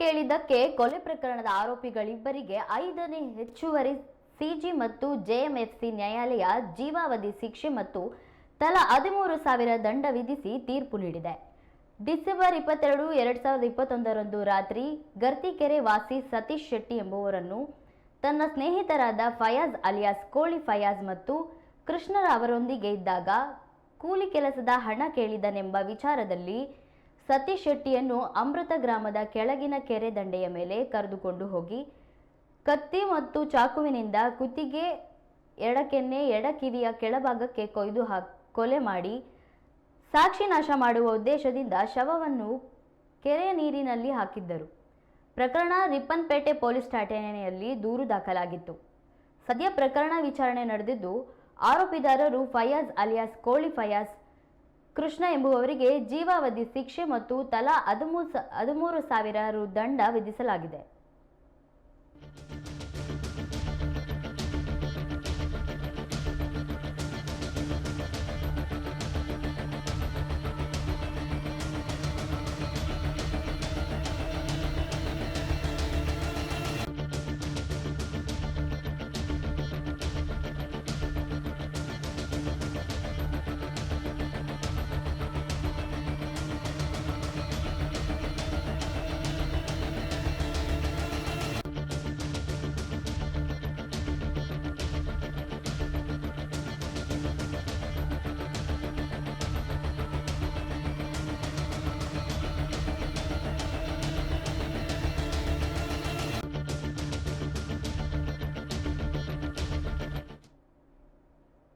ಕೇಳಿದ್ದಕ್ಕೆ ಕೊಲೆ ಪ್ರಕರಣದ ಆರೋಪಿಗಳಿಬ್ಬರಿಗೆ ಐದನೇ ಹೆಚ್ಚುವರಿ ಸಿಜಿ ಮತ್ತು ಜೆಎಂಎಫ್ಸಿ ನ್ಯಾಯಾಲಯ ಜೀವಾವಧಿ ಶಿಕ್ಷೆ ಮತ್ತು ತಲಾ ಹದಿಮೂರು ಸಾವಿರ ದಂಡ ವಿಧಿಸಿ ತೀರ್ಪು ನೀಡಿದೆ. ಡಿಸೆಂಬರ್ ಇಪ್ಪತ್ತೆರಡು, ಎರಡ್ ಸಾವಿರದ ಇಪ್ಪತ್ತೊಂದರಂದು ರಾತ್ರಿ ಗರ್ತಿಕೆರೆ ವಾಸಿ ಸತೀಶ್ ಶೆಟ್ಟಿ ಎಂಬುವರನ್ನು ತನ್ನ ಸ್ನೇಹಿತರಾದ ಫಯಾಜ್ ಅಲಿಯಾಸ್, ಕೋಳಿ ಫಯಾಜ್ ಮತ್ತು ಕೃಷ್ಣರ ಅವರೊಂದಿಗೆ ಇದ್ದಾಗ ಕೂಲಿ ಕೆಲಸದ ಹಣ ಕೇಳಿದನೆಂಬ ವಿಚಾರದಲ್ಲಿ ಸತೀಶ್ ಶೆಟ್ಟಿಯನ್ನು ಅಮೃತ ಗ್ರಾಮದ ಕೆಳಗಿನ ಕೆರೆ ದಂಡೆಯ ಮೇಲೆ ಕರೆದುಕೊಂಡು ಹೋಗಿ, ಕತ್ತಿ ಮತ್ತು ಚಾಕುವಿನಿಂದ ಕುತ್ತಿಗೆ ಎಡಕೆನ್ನೆ ಎಡಕಿವಿಯ ಕೆಳಭಾಗಕ್ಕೆ ಕೊಯ್ದು ಹಾಕ್ ಕೊಲೆ ಮಾಡಿ, ಸಾಕ್ಷಿ ನಾಶ ಮಾಡುವ ಉದ್ದೇಶದಿಂದ ಶವವನ್ನು ಕೆರೆ ನೀರಿನಲ್ಲಿ ಹಾಕಿದ್ದರು. ಪ್ರಕರಣ ರಿಪ್ಪನ್ಪೇಟೆ ಪೊಲೀಸ್ ಠಾಣೆಯಲ್ಲಿ ದೂರು ದಾಖಲಾಗಿತ್ತು. ಸದ್ಯ ಪ್ರಕರಣ ವಿಚಾರಣೆ ನಡೆದಿದ್ದು, ಆರೋಪಿದಾರರು ಫಯಾಜ್ ಅಲಿಯಾಸ್, ಕೋಳಿ ಫಯಾಜ್ ಕೃಷ್ಣ ಎಂಬುವವರಿಗೆ ಜೀವಾವಧಿ ಶಿಕ್ಷೆ ಮತ್ತು ತಲಾ ಹದಿಮೂರು ಹದಿಮೂರು ಸಾವಿರ ರು ದಂಡ ವಿಧಿಸಲಾಗಿದೆ.